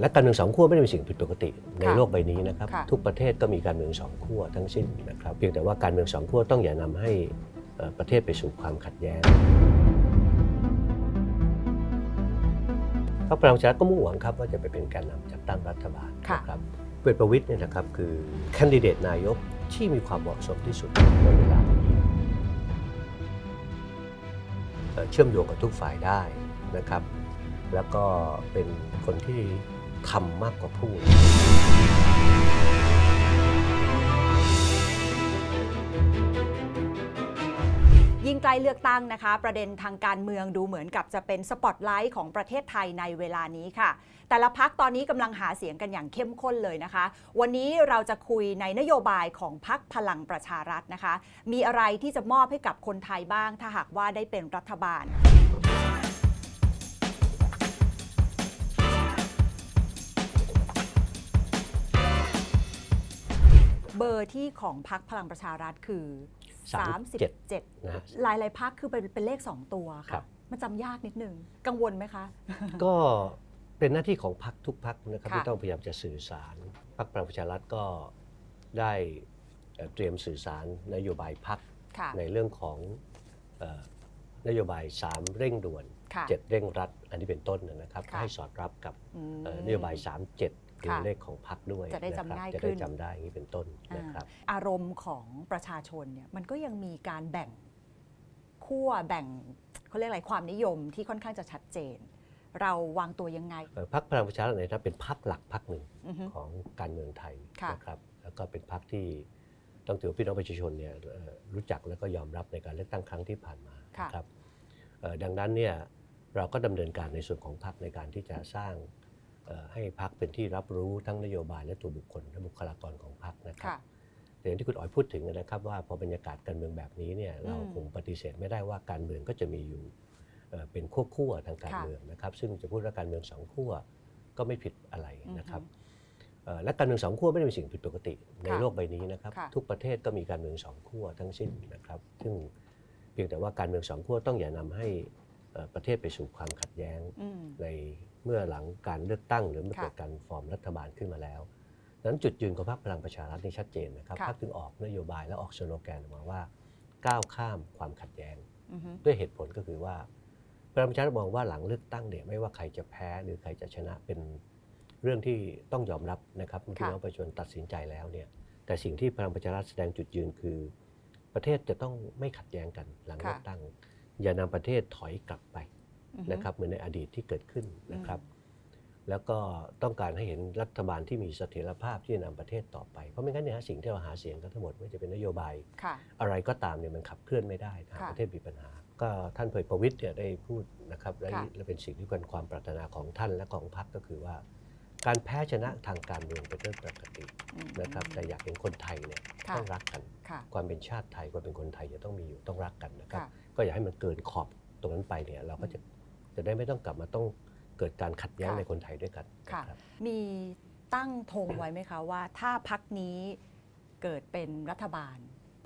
และการเมืองสองขั้วไม่ได้เป็นสิ่งผิดปกติในค่ะโลกใบนี้นะครับค่ะทุกประเทศก็มีการเมืองสองขั้วทั้งสิ้นนะครับเพียงแต่ว่าการเมืองสองขั้วต้องอย่านำให้เอ่อประเทศไปสู่ความขัดแย้งพรรคพลังประชารัฐก็มุ่งหวังครับว่าจะไปเป็นแกนนำจัดตั้งรัฐบาลค่ะนะครับเวทประวิตยเนี่ยนะครับคือแคนดิเดตนายกที่มีความเหมาะสมที่สุดในเวลานี้เอ่อเชื่อมโยงกับทุกฝ่ายได้นะครับ แล้วก็เป็นคนที่ ทำมากกว่าพูด ยิ่งใกล้เลือกตั้งนะคะ ประเด็นทางการเมืองดูเหมือนกับจะเป็นสปอตไลท์ของประเทศไทยในเวลานี้ค่ะ แต่ละพักตอนนี้กำลังหาเสียงกันอย่างเข้มข้นเลยนะคะ วันนี้เราจะคุยในนโยบายของพักพลังประชารัฐนะคะ มีอะไรที่จะมอบให้กับคนไทยบ้าง ถ้าหากว่าได้เป็นรัฐบาล เบอร์ที่ของพักพลังประชารัฐคือ 37นเฮะ หลายหลายพักคือเป็นเป็นเลข 2 ตัวค่ะ บ มันจำยากนิดนึง กังวลไหมคะ ก็เป็นหน้าที่ของพักทุกพักนะครับที่ต้องพยายามจะสื่อสารพักพลังประชารัฐก็ได้เตรียมสื่อสารนโยบายพักในเรื่องของนโยบาย 3 เร่งด่วน ค่ะ 7 เร่งรัด อันนี้เป็นต้นนะครับให้สอดรับกับนโยบาย 3 7 ดูเลขของพรรคด้วยจะได้จำง่ายขึ้ได้น จำได้อย่างนี้เป็นต้นนะครับ อารมณ์ของประชาชนเนี่ยมันก็ยังมีการแบ่งขั้วแบ่งเขาเรียกอะไรความนิยมที่ค่อนข้างจะชัดเจน เราวางตัวยังไงพรรคพลังประชารัฐในฐานะเป็นพรรคหลักพรรคหนึ่งอของการเมืองไทยนะครับ แล้วก็เป็นพรรคที่ต้องถือว่าพี่น้องประชาชนเนี่ยรู้จักและก็ยอมรับในการเลือกตั้งครั้งที่ผ่านมานะครับดังนั้นเนี่ยเราก็ดำเนินการในส่วนของพรรคในการที่จะสร้าง ให้พรรคเป็นที่รับรู้ทั้งนโยบายและตัวบุคคลและบุคลากรของพรรคนะครับค่ะแต่อย่างที่คุณอ๋อยพูดถึงนะครับว่าพอบรรยากาศการเมืองแบบนี้เนี่ยเราอืมคงปฏิเสธไม่ได้ว่าการเมืองก็จะมีอยู่เอ่อเป็นขั้วๆทางการค่ะเมืองนะครับ ซึ่งจะพูดว่าการเมืองสองขั้วก็ไม่ผิดอะไรนะครับอือฮึเอ่อและการเมืองสองขั้วไม่ได้เป็นสิ่งผิดปกติในค่ะโลกใบนี้นะครับค่ะทุกประเทศก็มีการเมืองสองขั้วทั้งสิ้นนะครับ ซึ่งเพียงแต่ว่าการเมืองสองขั้วต้องอย่านำให้เอ่อประเทศไปสู่ความขัดแย้งอืมใน เมื่อหลังการเลือกตั้งหรือเมื่อค่ะเกิดการฟอร์มรัฐบาลขึ้นมาแล้วดังนั้นจุดยืนของพรรคพลังประชารัฐนี่ชัดเจนนะครับค่ะพรรคถึงออกนโยบายและออกสโลแกนออกมาว่า ก้าวข้ามความขัดแย้งอือฮึด้วยเหตุผลก็คือว่าพลังประชารัฐมองว่าหลังเลือกตั้งเนี่ยไม่ว่าใครจะแพ้หรือใครจะชนะเป็นเรื่องที่ต้องยอมรับนะครับพี่น้องประชาชนตัดสินใจแล้วเนี่ยแต่สิ่งที่พลังประชารัฐแสดงจุดยืนคือ ประเทศจะต้องไม่ขัดแย้งกันหลังเลือกตั้ง อย่านำประเทศถอยกลับไปอือฮึ นะครับเหมือนในอดีตที่เกิดขึ้นนะครับ แล้วก็ต้องการให้เห็นรัฐบาลที่มีเสถียรภาพที่จะนำประเทศต่อไปเพราะไม่งั้นเนี่ยฮะสิ่งที่เราหาเสียงกันทั้งหมดไม่ว่าจะเป็นนโยบายค่ะอะไรก็ตามเนี่ยมันขับเคลื่อนไม่ได้ถ้าค่ะประเทศมีปัญหา ก็ท่านเผยประวิตยเนี่ยได้พูดนะครับและค่ะและเป็นสิ่งที่เป็นความปรารถนาของท่านและของพรรคก็คือว่าการแพ้ชนะทางการเมืองเป็นเรื่องปกติอืมนะครับแต่อยากเห็นคนไทยเนี่ยค่ะต้องรักกันค่ะความเป็นชาติไทยความเป็นคนไทยจะต้องมีอยู่ต้องรักกันนะครับค่ะก็อยากให้มันเกินขอบตรงนั้นไปเนี่ยเราก็จะ จะได้ไม่ต้องกลับมาต้องเกิดการขัดแย้งค่ะในคนไทยด้วยกันค่ะนะครับ มีตั้งธงไว้ไหมคะว่า ถ้าพักนี้เกิดเป็นรัฐบาล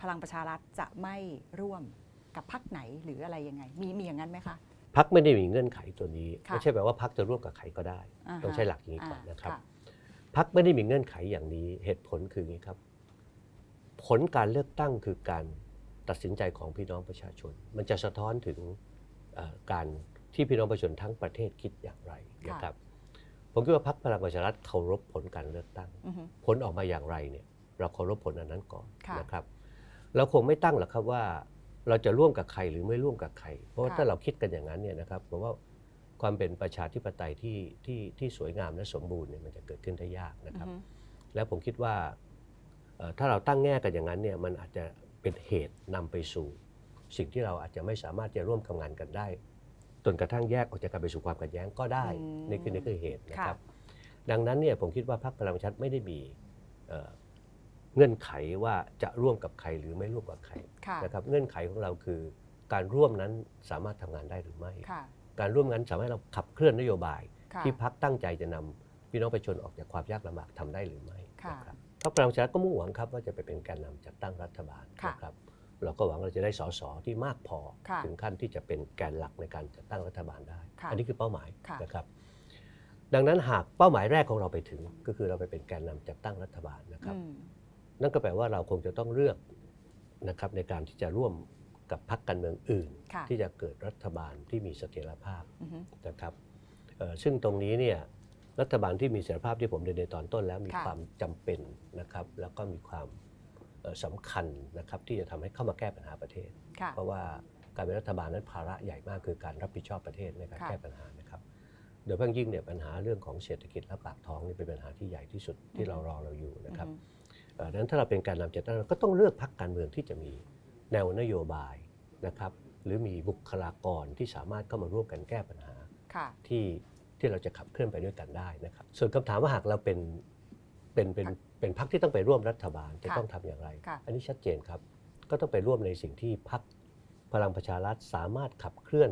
พลังประชารัฐจะไม่ร่วมกับพักไหนหรืออะไรยังไง มีมีอย่างนั้นไหมคะ พักไม่ได้มีเงื่อนไขตัวนี้ค่ะ ไม่ใช่แปลว่าพักจะร่วมกับใครก็ได้าฮะต้องใช้หลักอย่างนี้ก่อนอ่านะครับค่ะพักไม่ได้มีเงื่อนไขอย่างนี้เหตุผลคืออย่างนี้ครับ ผลการเลือกตั้งคือการตัดสินใจของพี่น้องประชาชน มันจะสะท้อนถึงเอ่อการ ที่พี่น้องประชาชนทั้งประเทศคิดอย่างไรนะครับผมคิดว่าพักพลังประชารัฐเคารพผลการเลือกตั้งอือฮึผลออกมาอย่างไรเนี่ยเราเคารพผลอันนั้นก่อนค่ะนะครับ เราคงไม่ตั้งหรอกครับว่า เราจะร่วมกับใครหรือไม่ร่วมกับใคร เพราะว่าค่ะถ้าเราคิดกันอย่างนั้นเนี่ยนะครับผมว่าความเป็นประชาธิปไตยที่ที่ที่สวยงามและสมบูรณ์เนี่ยมันจะเกิดขึ้นได้ยากนะครับอือฮึแล้วผมคิดว่าเอ่อถ้าเราตั้งแง่กันอย่างนั้นเนี่ยมันอาจจะเป็นเหตุนำไปสู่ สิ่งที่เราอาจจะไม่สามารถจะร่วมทำงานกันได้ จนกระทั่งแยกออกจากกันไปสู่ความขัดแย้งก็ได้อืมนี่คือนี่คือเหตุนะค่ะครับ ดังนั้นเนี่ยผมคิดว่าพรรคพลังประชารัฐไม่ได้มีเอ่อเงื่อนไขว่าจะร่วมกับใครหรือไม่ร่วมกับใครค่ะนะครับเงื่อนไขของเราคือ การร่วมนั้นสามารถทำงานได้หรือไม่ ค่ะการร่วมนั้นสามารถให้เราขับเคลื่อนนโยบาย ค่ะ ที่พักตั้งใจจะนำพี่น้องประชาชนออกจากความยากลำบากทำได้หรือไม่ค่ะนะครับพรรคพลังประชารัฐก็มุ่งหวังครับว่าจะไปเป็นแกนนำจัดตั้งรัฐบาลค่ะ นะครับ เราก็หวังเราจะได้สสที่มากพอค่ะถึงขั้นที่จะเป็นแกนหลักในการจัดตั้งรัฐบาลได้ค่ะอันนี้คือเป้าหมายค่ะนะครับ ดังนั้นหากเป้าหมายแรกของเราไปถึง ก็คือเราไปเป็นแกนนำจัดตั้งรัฐบาลนะครับอืมนั่นก็แปลว่าเราคงจะต้องเลือกนะครับในการที่จะร่วมกับพรรคการเมืองอื่นค่ะที่จะเกิดรัฐบาลที่มีเสถียรภาพอือฮึนะครับเอ่อซึ่งตรงนี้เนี่ยรัฐบาลที่มีเสถียรภาพที่ผมเรียนในตอนต้นแล้วมีค่ะความจำเป็นนะครับ แล้วก็มีความเอ่อ สำคัญนะครับที่จะทำให้เข้ามาแก้ปัญหาประเทศค่ะเพราะว่าการเป็นรัฐบาลนั้นภาระใหญ่มากคือการรับผิดชอบประเทศในการค่ะแก้ปัญหานะครับ โดยเฉพาะยิ่งเนี่ยปัญหาเรื่องของเศรษฐกิจและปากท้องนี่เป็นปัญหาที่ใหญ่ที่สุดที่เรารอเราอยู่นะครับอือฮึเอ่อดังนั้นถ้าเราเป็นการนำจัดตั้งเราก็ต้องเลือกพรรคการเมืองที่จะมีแนวนโยบายนะครับหรือมีบุคลากรที่สามารถเข้ามาร่วมกันแก้ปัญหาค่ะที่ที่เราจะขับเคลื่อนไปด้วยกันได้นะครับ ส่วนคำถามว่าหากเราเป็น เป็นเป็นเป็นพรรคที่ต้องไปร่วมรัฐบาลจะค่ะต้องทำอย่างไรค่ะอันนี้ชัดเจนครับ ก็ต้องไปร่วมในสิ่งที่พรรคพลังประชารัฐสามารถขับเคลื่อน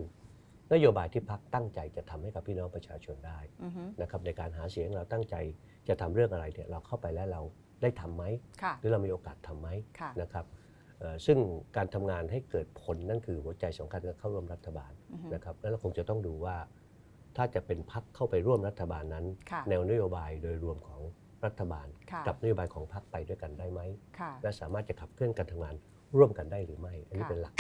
นโยบายที่พรรคตั้งใจจะทำให้กับพี่น้องประชาชนได้อือฮึนะครับในการหาเสียงเราตั้งใจจะทำเรื่องอะไรเนี่ยเราเข้าไปแล้วเราได้ทำไหมค่ะหรือเรามีโอกาสทำไหมค่ะนะครับเอ่อซึ่งการทำงานให้เกิดผลนั่นคือหัวใจสำคัญการเข้าร่วมรัฐบาลอือฮึนะครับแล้วเราคงจะต้องดูว่า ถ้าจะเป็นพักเข้าไปร่วมรัฐบาลนั้นค่ะแนวนโยบายโดยรวมของ รัฐบาลค่ะกับนโยบายของพรรคไปด้วยกันได้ไหมค่ะและสามารถจะขับเคลื่อนการทำงานร่วมกันได้หรือไม่ อันนี้ค่ะเป็นหลัก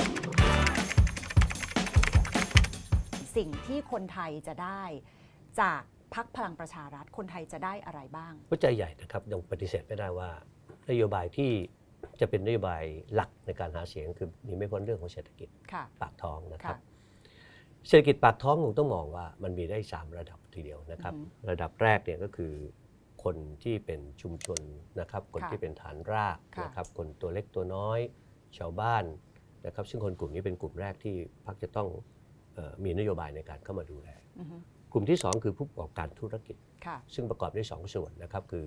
สิ่งที่คนไทยจะได้จากพักพลังประชารัฐคนไทยจะได้อะไรบ้างหัวใจใหญ่นะครับยังปฏิเสธไม่ได้ว่านโยบายที่จะเป็นนโยบายหลักในการหาเสียงคือหนีไม่พ้นเรื่องของเศรษฐกิจค่ะปากท้องนะครับค่ะเศรษฐกิจปากท้องผมต้องมองว่ามันมีได้ 3 ระดับทีเดียวนะครับอือฮึระดับแรกเนี่ยก็คือ คนที่เป็นชุมชนนะครับ คนค่ะที่เป็นฐานรากค่ะนะครับ คนตัวเล็กตัวน้อย ชาวบ้านนะครับ ซึ่งคนกลุ่มนี้เป็นกลุ่มแรกที่พรรคจะต้องเออมีนโยบายในการเข้ามาดูแลอือฮึกลุ่มที่ 2 คือผู้ประกอบการธุรกิจค่ะซึ่งประกอบด้วยสองส่วนนะครับ คือ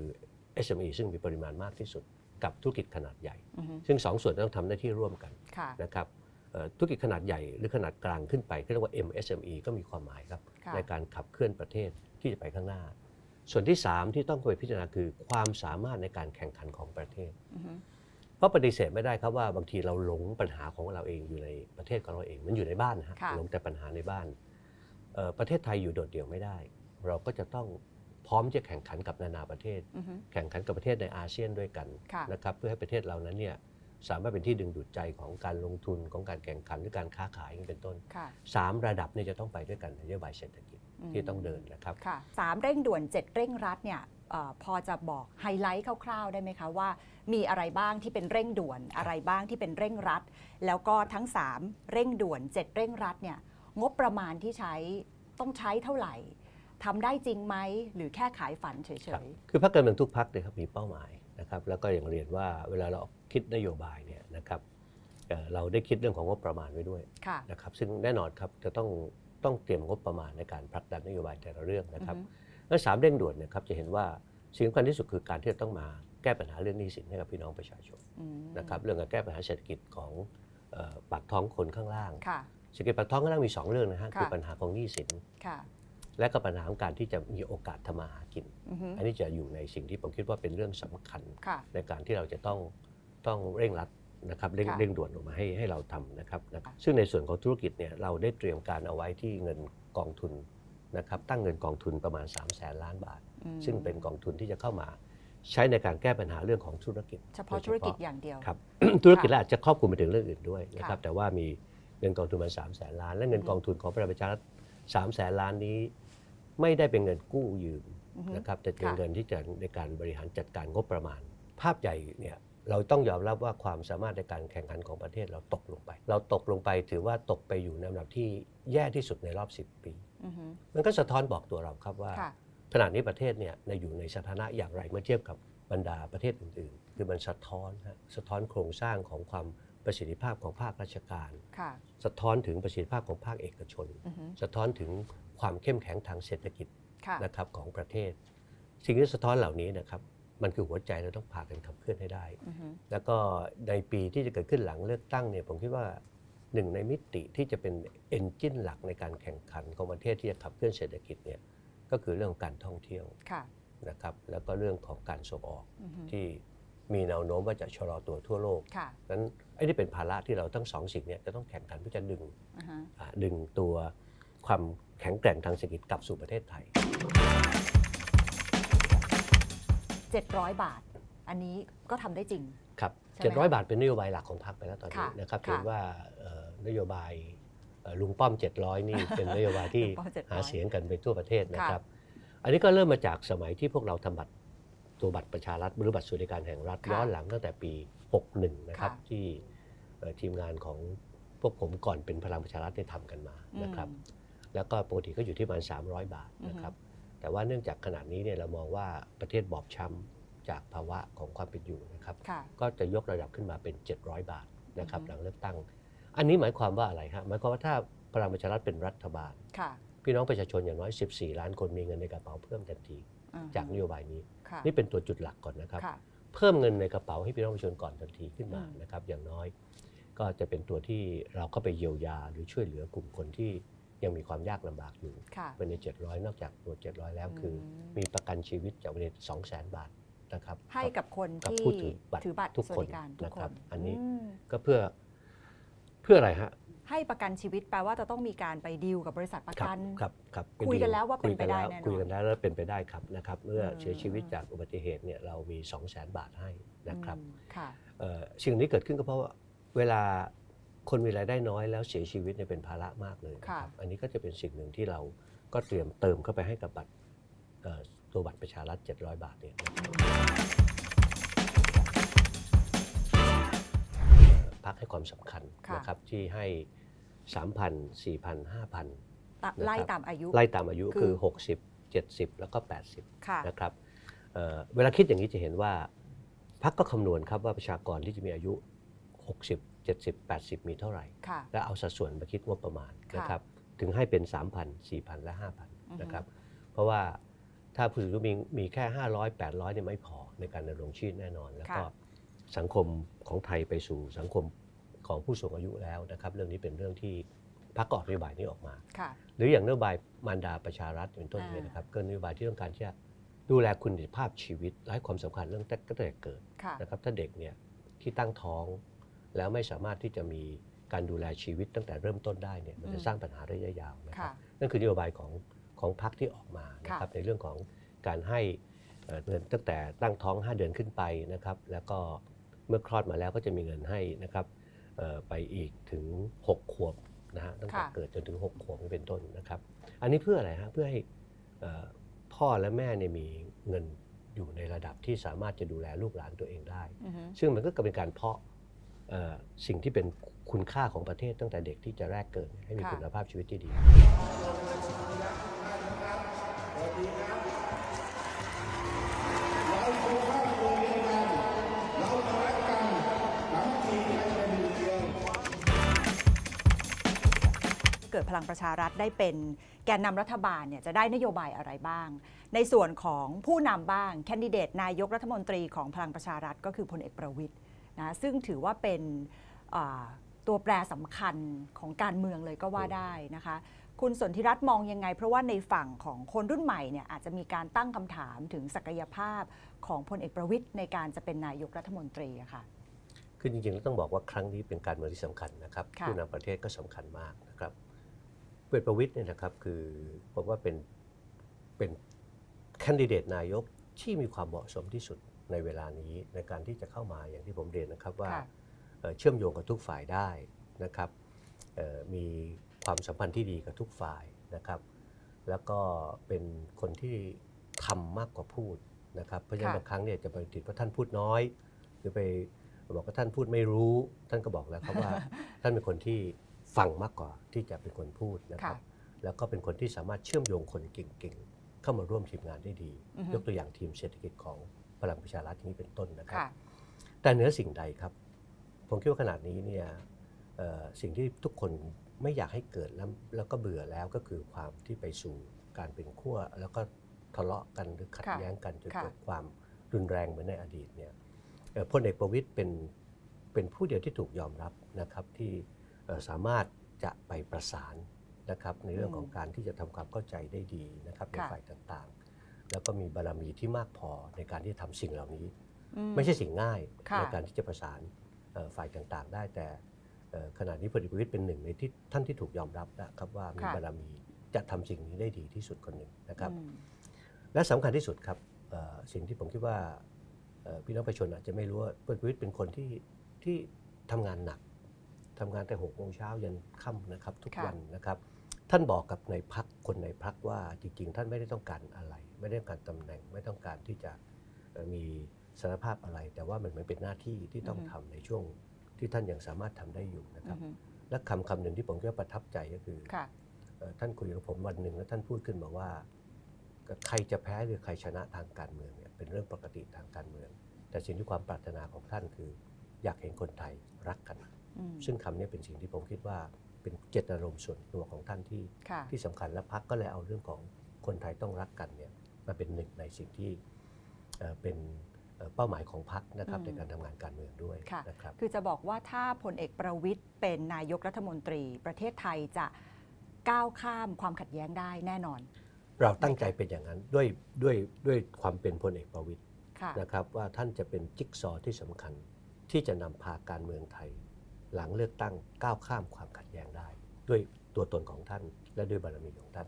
SME ซึ่งมีปริมาณมากที่สุด กับธุรกิจขนาดใหญ่อือฮึซึ่งสองส่วนต้องทำหน้าที่ร่วมกันค่ะนะครับเอ่อธุรกิจขนาดใหญ่หรือขนาดกลางขึ้นไปที่เรียกว่า MSME ก็มีความหมายครับค่ะในการขับเคลื่อนประเทศที่จะไปข้างหน้า ส่วนที่ 3 ที่ต้องไปพิจารณาคือความสามารถในการแข่งขันของประเทศอือฮึเพราะปฏิเสธไม่ได้ครับว่าบางทีเราหลงปัญหาของเราเองอยู่ในประเทศของเราเอง มันอยู่ในบ้านนะฮะค่ะหลงแต่ปัญหาในบ้านเอ่อประเทศไทยอยู่โดดเดี่ยวไม่ได้ เราก็จะต้องพร้อมที่จะแข่งขันกับนานาประเทศอือฮึแข่งขันกับประเทศในอาเซียนด้วยกันค่ะนะครับเพื่อให้ประเทศเรานั้นเนี่ยสามารถเป็นที่ดึงดูดใจของการลงทุนของการแข่งขันหรือการค้าขายอย่างนี้เป็นต้นค่ะสามระดับเนี่ยจะต้องไปด้วยกันในนโยบายเศรษฐกิจอืม ที่ต้องเดินนะครับค่ะสามเร่งด่วน 7 เร่งรัดเนี่ยเออพอจะบอกไฮไลท์คร่าวๆ ได้ไหมคะว่า มีอะไรบ้างที่เป็นเร่งด่วนอะไรบ้างที่เป็นเร่งรัด แล้วก็ทั้ง 3 เร่งด่วน 7 เร่งรัดเนี่ยงบประมาณที่ใช้ต้องใช้เท่าไหร่ทำได้จริงไหมหรือแค่ขายฝันเฉครับยคือพรรคการเมืองทุกพรรคเนี่ยครับมีเป้าหมายนะครับแล้วก็อย่างเรียนว่าเวลาเราคิดนโยบายเนี่ยนะครับเอ่อเราได้คิดเรื่องของงบประมาณไว้ด้วยๆค่ะนะครับซึ่งแน่นอนครับจะต้อง ต้องเตรียมงบประมาณในการผลักดันนโยบายแต่ละเรื่องนะครับอือฮึและสามเร่งด่วนเนยครับจะเห็นว่าสิ่งสำคัญที่สุดคือการที่จะต้องมาแก้ปัญหาเรื่องหนี้สินให้กับพี่น้องประชาชนอืมนะครับเรื่องการแก้ปัญหาเศรษฐกิจของเอ่อปากท้องคนข้างล่างค่ะเศรษฐกิจปากท้องข้างล่างมี 2 เรื่องนะฮะค่ะคือปัญหาของหนี้สินค่ะและก็ปัญหาของการที่จะมีโอกาสทำมาหากินอือฮึอันนี้จะอยู่ในสิ่งที่ผมคิดว่าเป็นเรื่องสำคัญค่ะในการที่เราจะต้องต้องเร่งรัด นะครับเร่งค่ะเร่งด่วนออกมาให้ให้เราทำนะครับนะซึ่งในส่วนของธุรกิจเนี่ยเราได้เตรียมการเอาไว้ที่เงินกองทุนนะครับตั้งเงินกองทุนประมาณ 3 0 0แสนล้านบาท อืมซึ่งเป็นกองทุนที่จะเข้ามา ใช้ในการแก้ปัญหาเรื่องของธุรกิจเฉพาะโดยธุรกิจอย่างเดียว ครับ ธุรกิจและอาจจะครอบคลุมไปถึงเรื่องอื่นด้วยนะครับค่ะแต่ว่ามีเงินกองทุนมาสามแสนล้าน และเงินอืมกองทุนของพระประชารัฐสามแสนล้านนี้ ไม่ได้เป็นเงินกู้ยืม อือฮึ นะครับแต่เป็นค่ะ เงินที่จะในการบริหารจัดการงบประมาณ ภาพใหญ่เนี่ย เราต้องยอมรับว่าความสามารถในการแข่งขันของประเทศเราตกลงไป เราตกลงไปถือว่าตกไปอยู่ในระดับที่แย่ที่สุดในรอบ 10 ปีอือฮึมันก็สะท้อนบอกตัวเราครับว่าค่ะขณะนี้ประเทศเนี่ยในอยู่ในสถานะอย่างไรเมื่อเทียบกับบรรดาประเทศอื่น ๆ คือมันสะท้อนฮะสะท้อนโครงสร้างของความประสิทธิภาพของภาคราชการค่ะสะท้อนถึงประสิทธิภาพของภาคเอกชนอือฮึสะท้อนถึงความเข้มแข็งทางเศรษฐกิจค่ะนะครับของประเทศ สิ่งที่สะท้อนเหล่านี้นะครับ มันคือหัวใจเราต้องพากันขับเคลื่อนให้ได้อือฮึแล้วก็ในปีที่จะเกิดขึ้นหลังเลือกตั้งเนี่ยผมคิดว่าหนึ่งในมิติที่จะเป็นเอนจินหลักในการแข่งขันของประเทศที่จะขับเคลื่อนเศรษฐกิจเนี่ยก็คือเรื่องของการท่องเที่ยวค่ะนะครับแล้วก็เรื่องของการส่งออกอือฮึที่มีแนวโน้มว่าจะชะลอตัวทั่วโลกค่ะนั้นไอ้นี่เป็นภาระที่เราทั้งสองสิ่งเนี้จะต้องแข่งขันเพื่อจะดึงอือฮะอ่าดึงตัวความแข็งแกร่งทางเศรษฐกิจกลับสู่ประเทศไทย 700 บาท อันนี้ก็ทำได้จริง ครับใช่ไหมคะ700 บาทเป็นนโยบายหลักของพรรคไปแล้วตอนนี้ค่ะนะครับค่ะถือว่าเอ่อนโยบายเอ่อลุงป้อม 700 นี่ เป็นนโยบายที่ลุงป้อม700 หาเสียงกันไปทั่วประเทศนะค่ะครับ อันนี้ก็เริ่มมาจากสมัยที่พวกเราทำบัตรตัวบัตรประชารัฐหรือบัตรสวัสดิการแห่งรัฐค่ะย้อนหลังตั้งแต่ปี 61 นะครับ ค่ะ ที่เอ่อทีมงานของพวกผมก่อนเป็นพลังประชารัฐได้ทำกันมานะครับอืมแล้วก็ปกติก็อยู่ที่ประมาณ300 บาทนะครับ แต่ว่าเนื่องจากขนาดนี้เนี่ยเรามองว่าประเทศบอบช้ำจากภาวะของความเป็นอยู่นะครับค่ะก็จะยกระดับขึ้นมาเป็น 700 บาทนะครับอือฮึหลังเลือกตั้ง อันนี้หมายความว่าอะไรฮะหมายความว่าถ้าพลังประชารัฐเป็นรัฐบาลค่ะพี่น้องประชาชนอย่างน้อย 14 ล้านคนมีเงินในกระเป๋าเพิ่มทันทีอือฮึจากนโยบายนี้ค่ะนี่เป็นตัวจุดหลักก่อนนะครับค่ะเพิ่มเงินในกระเป๋าให้พี่น้องประชาชนก่อนทันทีขึ้นมาอืมนะครับอย่างน้อย ก็จะเป็นตัวที่เราเข้าไปเยียวยาหรือช่วยเหลือกลุ่มคนที่ ยังมีความยากลำบากอยู่ค่ะเป็นใน700นอกจากตัว700แล้วคืออมมีประกันชีวิตจากประเด็น200,000บาทนะครับ ให้กับคนกับที่ผู้ถือบัตรถือบัตรทุกสวัคสนดิการทุกนะคครับนอันนี้มก็เพื่อเพื่ออะไรฮะให้ประกันชีวิตแปลว่าจะต้องมีการไปดีลกับบริษัทประครับกันครับครับคุยกันแล้วว่าเป็นคุยไปได้แล้วแน่นอนคุยกันได้แล้วเป็นไปได้ครับนะครับเมื่ออมเสียชีวิตจากอุบัติเหตุเนี่ยเรามี 2 0 0 0 0 0 บาทให้นะครับอืมค่ะเอ่อสิ่งนี้เกิดขึ้นก็เพราะว่าเวลา คนมีรายได้น้อยแล้วเสียชีวิตเนี่ยเป็นภาระมากเลยนะคค่ะรับอันนี้ก็จะเป็นสิ่งหนึ่งที่เราก็เตรียมเติมเข้าไปให้กับบัตรเอ่อตัวบัตรประชารัฐ 700 บาทเนี่ยนะครับพักให้ความสำคัญค่ะนะครับที่ให้ 3,000 4,000 5,000 ตะไล่ตามอายุ ไล่ตามอายุคือ คือ 60 70 แล้วก็ 80 ค่ะ นะครับเอ่อเวลาคิดอย่างนี้จะเห็นว่าพักก็คำนวณครับว่าประชากรที่จะมีอายุ 60 70 80 มีเท่าไหร่ ค่ะ แล้วเอาสัดส่วนมาคิดงบประมาณค่ะ นะครับถึงให้เป็น 3,000 4,000 และอือฮึ5,000นะครับเพราะว่าถ้าผู้สูงอายุมีมีแค่ 500 800เนี่ยไม่พอในการดำรงชีพแน่นอน แล้วก็ค่ะสังคมของไทยไปสู่สังคมของผู้สูงอายุแล้วนะครับเรื่องนี้เป็นเรื่องที่พักก็ออกนโยบายนี้ออกมา ค่ะ หรืออย่างนโยบายมารดาประชารัฐเป็นต้นอ่าเนี่ยนะครับก็นโยบายที่ต้องการที่จะดูแลคุณภาพชีวิตและให้ความสำคัญเรื่องตั้งแต่เกิด ค่ะ นะครับถ้าเด็กเนี่ยที่ตั้งท้อง แล้วไม่สามารถที่จะมีการดูแลชีวิตตั้งแต่เริ่มต้นได้เนี่ยมันจะอืมสร้างปัญหาระยะยาวนะครัค่ะบนั่นคือนโยบายของของพรรคที่ออกมานะครับค่ะในเรื่องของการให้เอ่อเงินตั้งแต่ตั้งท้อง 5 เดือนขึ้นไปนะครับ แล้วก็เมื่อคลอดมาแล้วก็จะมีเงินให้นะครับเอ่อไปอีกถึง 6 ขวบนะฮะตั้งแต่ค่ะเกิดจนถึง 6 ขวบเป็นต้นนะครับ อันนี้เพื่ออะไรฮะเพื่อให้เอ่อพ่อและแม่เนี่ยมีเงินอยู่ในระดับที่สามารถจะดูแลลูกหลานตัวเองได้อือฮึซึ่งมันก็เป็นการเพาะเอ่อ สิ่งที่เป็นคุณค่าของประเทศตั้งแต่เด็กที่จะแรกเกิดให้มีคุณภาพชีวิตที่ดี เกิดพลังประชารัฐได้เป็นแกนนำรัฐบาลเนี่ยจะได้นโยบายอะไรบ้าง ในส่วนของผู้นำบ้าง แคนดิเดตนายกรัฐมนตรีของพลังประชารัฐก็คือพลเอกประวิทย์ นะซึ่งถือว่าเป็นอ่าตัวแปรสำคัญของการเมืองเลยก็ว่าได้นะคะ คุณสนธิรัตน์มองยังไง เพราะว่าในฝั่งของคนรุ่นใหม่เนี่ยอาจจะมีการตั้งคำถามถึงศักยภาพของพลเอกประวิทย์ในการจะเป็นนายกรัฐมนตรีอะค่ะคือจริงๆแล้วต้องบอกว่าครั้งนี้เป็นการเมืองที่สำคัญนะครับค่ะผู้นำประเทศก็สำคัญมากนะครับเวทประวิทย์เนี่ยนะครับคือผมว่าเป็นเป็นแคนดิเดตนายกที่มีความเหมาะสมที่สุด ในเวลานี้ในการที่จะเข้ามาอย่างที่ผมเรียนนะครับว่าค่ะเอ่อเชื่อมโยงกับทุกฝ่ายได้นะครับเอ่อมีความสัมพันธ์ที่ดีกับทุกฝ่ายนะครับ แล้วก็เป็นคนที่ทำมากกว่าพูดนะครับ เพราะฉะนั้นค่ะบางครั้งเนี่ยจะไปติดว่าท่านพูดน้อย หรือไปบอกว่าท่านพูดไม่รู้ ท่านก็บอกแล้วครับว่าท่านเป็นคนที่ฟังมากกว่าที่จะเป็นคนพูดนะครับ แล้วก็เป็นคนที่สามารถเชื่อมโยงคนเก่งๆ เข้ามาร่วมทีมงานได้ดีอือฮึยกตัวอย่างทีมเศรษฐกิจของ พลังประชารัฐนี้เป็นต้นนะครับค่ะแต่เหนือสิ่งใดครับ ผมคิดว่าขนาดนี้เนี่ยเอ่อสิ่งที่ทุกคนไม่อยากให้เกิดแล้วแล้วก็เบื่อแล้วก็คือความที่ไปสู่การเป็นขั้วแล้วก็ทะเลาะกันหรือขัดค่ะแย้งกันจนค่ะเกิดความรุนแรงเหมือนในอดีตเนี่ยเอ่อพลเอกประวิตยเป็นเป็นผู้เดียวที่ถูกยอมรับนะครับที่เอ่อสามารถจะไปประสานนะครับในเรื่องของการที่จะทำความเข้าใจได้ดีนะครับในค่ะฝ่ายต่างๆ แล้วก็มีบารมีที่มากพอในการที่จะทำสิ่งเหล่านี้อืไม่ใช่สิ่งง่ายค่ะ ในการที่จะประสานเอ่อฝ่ายต่างๆ ได้แต่เอ่อขณะนี้พลเอกประวิตยเป็นหนึ่งในที่ท่านที่ถูกยอมรับนะครับว่ามีค่ะ บารมีจะทำสิ่งนี้ได้ดีที่สุดคนหนึ่งนะครับ อืมและสำคัญที่สุดครับเอ่อสิ่งที่ผมคิดว่าเอ่อพี่น้องประชาชนอาจจะไม่รู้ว่าพลเอกประวิตยเป็นคนที่ที่ทำงานหนักทำงานแต่หกโมงเช้ายันค่ำนะครับทุกค่ะวันนะครับ ท่านบอกกับในพักคนในพักว่าจริงๆ ท่านไม่ได้ต้องการอะไร ไม่ได้ต้องการตำแหน่งไม่ต้องการที่จะเอ่อมีสารภาพอะไร แต่ว่ามันเหมือนเป็นหน้าที่ที่ต้องอือฮึทำในช่วงที่ท่านยังสามารถทำได้อยู่นะคอืรับอฮึและคำคำหนึ่งที่ผมก็ประทับใจก็คือค่ะเอ่อท่านคุยกับผมวันหนึ่งแล้วท่านพูดขึ้นมาว่า ใครจะแพ้หรือใครชนะทางการเมืองเนี่ยเป็นเรื่องปกติทางการเมือง แต่สิ่งที่ความปรารถนาของท่านคือ อยากเห็นคนไทยรักกันอืมซึ่งคำนี้เป็นสิ่งที่ผมคิดว่าเป็นเจตนารมณ์ส่วนตัวของท่านที่ค่ะที่สำคัญและพักก็เลยเอาเรื่องของคนไทยต้องรักกันเนี่ย มาเป็นหนึ่งในสิ่งที่เอ่อเป็นเอ่อเป้าหมายของพักนะครับอืมในการทำงานการเมืองด้วยค่ะนะครับคือจะบอกว่าถ้าพลเอกประวิทย์เป็นนายกรัฐมนตรี ประเทศไทยจะก้าวข้ามความขัดแย้งได้แน่นอน เราตั้งใจเป็นอย่างนั้นด้วยด้วยด้วยความเป็นพลเอกประวิตยค่ะนะครับว่าท่านจะเป็นจิ๊กซอว์ที่สำคัญที่จะนำพาการเมืองไทย หลังเลือกตั้งก้าวข้ามความขัดแย้งได้ ด้วยตัวตนของท่านและด้วยบารมีของท่าน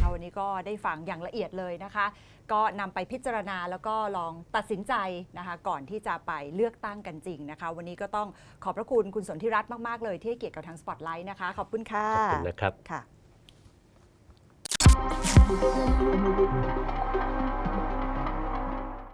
เอาวันนี้ก็ได้ฟังอย่างละเอียดเลยนะคะ ก็นำไปพิจารณาแล้วก็ลองตัดสินใจนะคะ ก่อนที่จะไปเลือกตั้งกันจริงนะคะ วันนี้ก็ต้องขอบพระคุณคุณสนธิรัตน์มาก ๆ เลยที่ให้เกียรติกับทางสปอตไลท์นะคะ ขอบคุณค่ะขอบคุณนะครับ ค่ะ